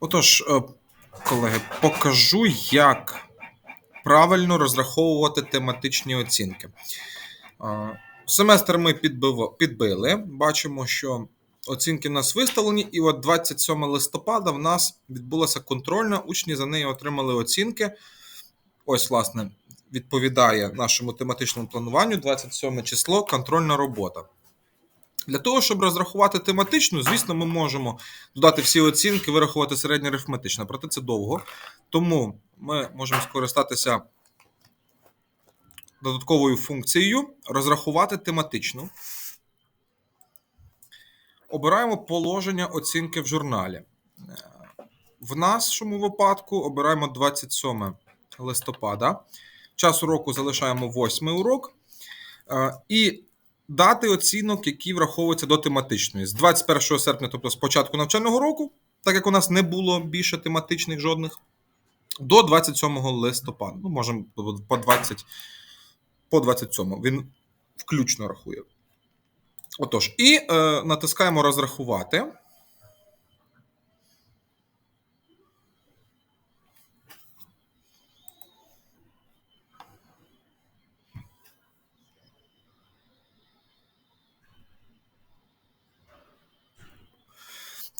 Отож, е, колеги, покажу, як правильно розраховувати тематичні оцінки. Е, Семестр ми підбили. Бачимо, що оцінки в нас виставлені, і от 27 листопада в нас відбулася контрольна. Учні за неї отримали оцінки. Ось, власне, відповідає нашому тематичному плануванню 27 число контрольна робота. Для того, щоб розрахувати тематичну, звісно, ми можемо додати всі оцінки, вирахувати середньоарифметично, проте це довго. Тому ми можемо скористатися додатковою функцією розрахувати тематичну. Обираємо положення оцінки в журналі. Е, В нашому випадку обираємо 27 листопада. Час уроку залишаємо 8 урок. Е, І дати оцінок, які враховуються до тематичної. З 21 серпня, тобто з початку навчального року, так як у нас не було більше тематичних жодних, до 27 листопада. Ну, можемо по 20, по 27. Він включно рахує. Отож, і е, натискаємо розрахувати.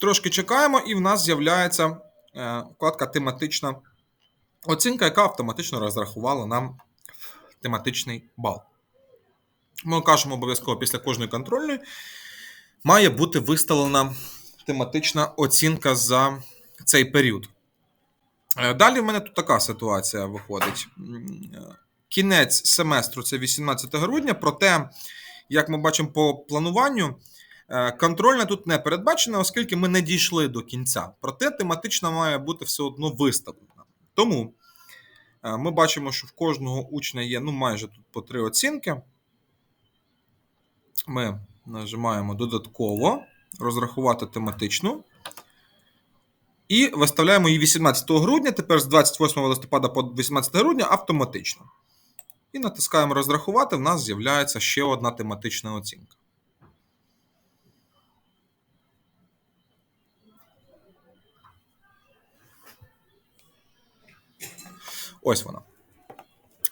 Трошки чекаємо, і в нас з'являється е, вкладка тематична оцінка, яка автоматично розрахувала нам тематичний бал. Ми кажемо обов'язково після кожної контрольної має бути виставлена тематична оцінка за цей період. Е, Далі в мене тут така ситуація виходить. Е, Кінець семестру це 18 грудня, проте, як ми бачимо по плануванню, контрольна тут не передбачена, оскільки ми не дійшли до кінця. Проте тематична має бути все одно виставлена. Тому е, ми бачимо, що в кожного учня є ну, майже тут по три оцінки. Ми нажимаємо додатково розрахувати тематичну. І виставляємо її 18 грудня, тепер з 28 листопада по 18 грудня автоматично. І натискаємо розрахувати, в нас з'являється ще одна тематична оцінка. Ось вона.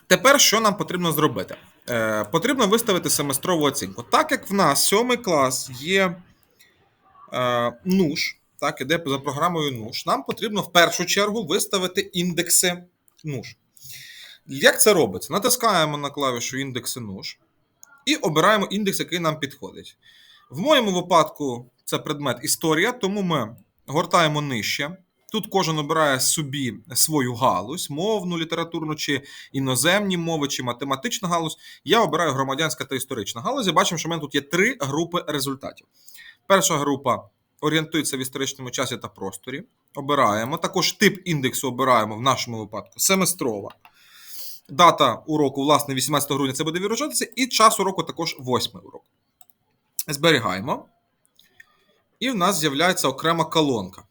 Тепер що нам потрібно зробити? Е, потрібно виставити семестрову оцінку. Так як в нас сьомий клас є е, НУШ, так, іде за програмою НУШ, нам потрібно в першу чергу виставити індекси НУШ. Як це робиться? Натискаємо на клавішу індекси НУШ і обираємо індекс, який нам підходить. В моєму випадку це предмет історія, тому ми гортаємо нижче. Тут кожен обирає собі свою галузь, мовну, літературну, чи іноземні мови, чи математична галузь. Я обираю громадянська та історична галузь. І бачимо, що в мене тут є три групи результатів. Перша група орієнтується в історичному часі та просторі. Обираємо. Також тип індексу обираємо в нашому випадку семестрова. Дата уроку, власне, 18 грудня це буде вірушатися, і час уроку також 8 урок. Зберігаємо. І в нас з'являється окрема колонка.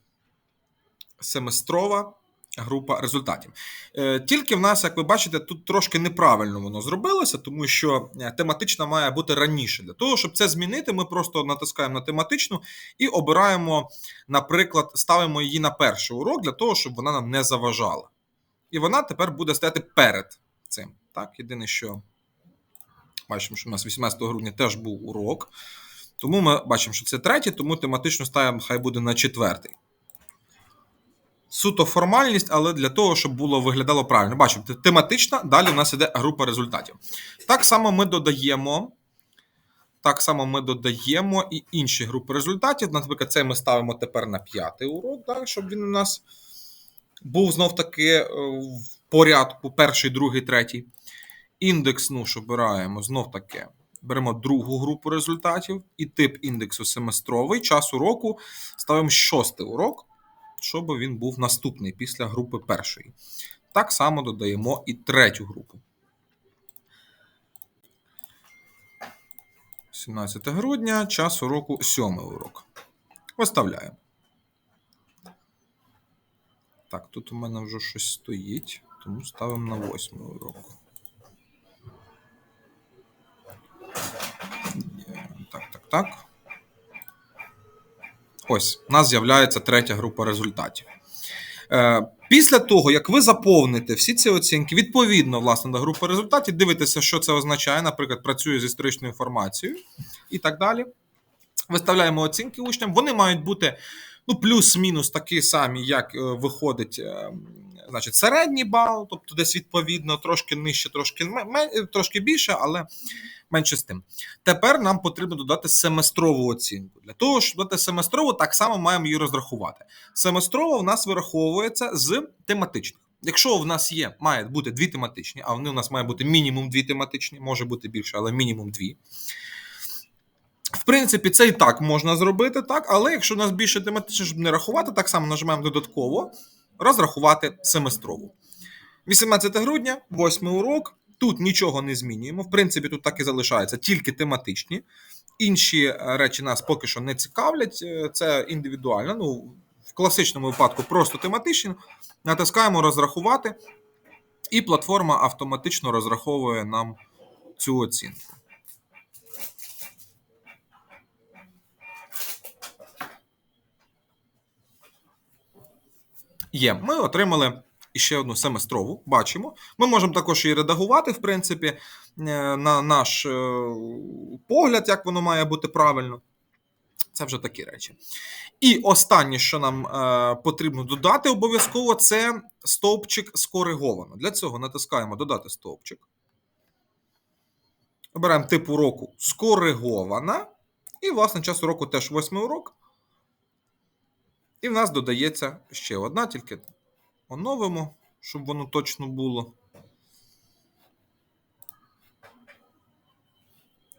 Семестрова група результатів. Е, Тільки в нас, як ви бачите, тут трошки неправильно воно зробилося, тому що е, тематична має бути раніше. Для того, щоб це змінити, ми просто натискаємо на тематичну і обираємо, наприклад, ставимо її на перший урок для того, щоб вона нам не заважала. І вона тепер буде стояти перед цим. Так, єдине, що бачимо, що у нас 18 грудня теж був урок. Тому ми бачимо, що це третій, тому тематично ставимо, хай буде на четвертий. Суто формальність, але для того, щоб було виглядало правильно. Бачимо, те- тематична, далі в нас іде група результатів. Так само ми додаємо. Так само ми додаємо і інші групи результатів. Наприклад, це ми ставимо тепер на п'ятий урок, так, щоб він у нас був знов таки е, в порядку: перший, другий, третій. Індекс НУШ обираємо знов таки. Беремо другу групу результатів і тип індексу семестровий. Час уроку ставимо шостий урок, щоб він був наступний після групи першої. Так само додаємо і третю групу. 17 грудня, час уроку 7 урок. Виставляємо. Так, тут у мене вже щось стоїть, тому ставимо на 8 урок. Так, так, так. Ось, у нас з'являється третя група результатів. Е, Після того, як ви заповните всі ці оцінки відповідно власне до групи результатів, дивитеся, що це означає, наприклад, працює з історичною інформацією і так далі. Виставляємо оцінки учням. Вони мають бути ну, плюс-мінус такі самі, як е, виходить е, значить, середній бал, тобто десь відповідно трошки нижче, трошки, трошки більше, але менше з тим. Тепер нам потрібно додати семестрову оцінку. Для того, щоб додати семестрову, так само маємо її розрахувати. Семестрова в нас вираховується з тематичних. Якщо в нас є, має бути дві тематичні, а вони у нас має бути мінімум дві тематичні, може бути більше, але мінімум дві. В принципі, це і так можна зробити, так, але якщо у нас більше тематично, щоб не рахувати, так само нажимаємо додатково розрахувати семестрову. 18 грудня, 8 урок. Тут нічого не змінюємо. В принципі, тут так і залишається, тільки тематичні. Інші е, речі нас поки що не цікавлять. е, Це індивідуально. Ну, в класичному випадку просто тематичні. Натискаємо розрахувати, і платформа автоматично розраховує нам цю оцінку. Є. Ми отримали ще одну семестрову. Бачимо. Ми можемо також її редагувати, в принципі, е, на наш е, погляд, як воно має бути правильно. Це вже такі речі. І останнє, що нам е, потрібно додати обов'язково, це стовпчик скориговано. Для цього натискаємо Додати стовпчик. Обираємо тип уроку скоригована. І, власне, час уроку теж восьмий урок. І в нас додається ще одна, тільки оновимо, щоб воно точно було.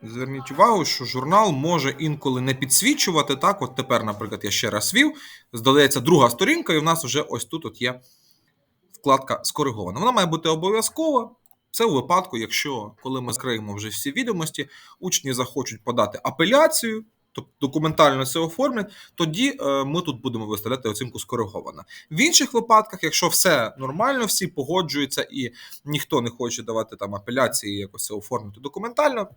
Зверніть увагу, що журнал може інколи не підсвічувати. Так, от тепер, наприклад, я ще раз вів, здається, друга сторінка, і в нас вже ось тут от є вкладка скоригована. Вона має бути обов'язкова. Це у випадку, якщо коли ми скриємо вже всі відомості, учні захочуть подати апеляцію, документально це оформлять, тоді е, ми тут будемо виставляти оцінку скоригована. В інших випадках, якщо все нормально, всі погоджуються і ніхто не хоче давати там апеляції, якось це оформити документально.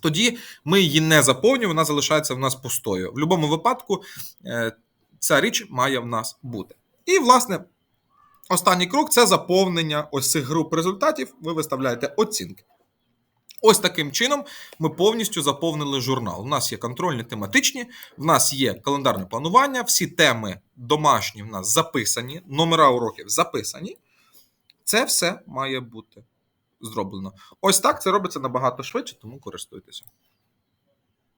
Тоді ми її не заповнюємо, вона залишається в нас пустою. В будь-якому випадку е, ця річ має в нас бути. І, власне, останній крок це заповнення ось цих груп результатів. Ви виставляєте оцінки. Ось таким чином ми повністю заповнили журнал. У нас є контрольні тематичні, в нас є календарне планування, всі теми домашні в нас записані, номера уроків записані. Це все має бути зроблено. Ось так це робиться набагато швидше, тому користуйтеся.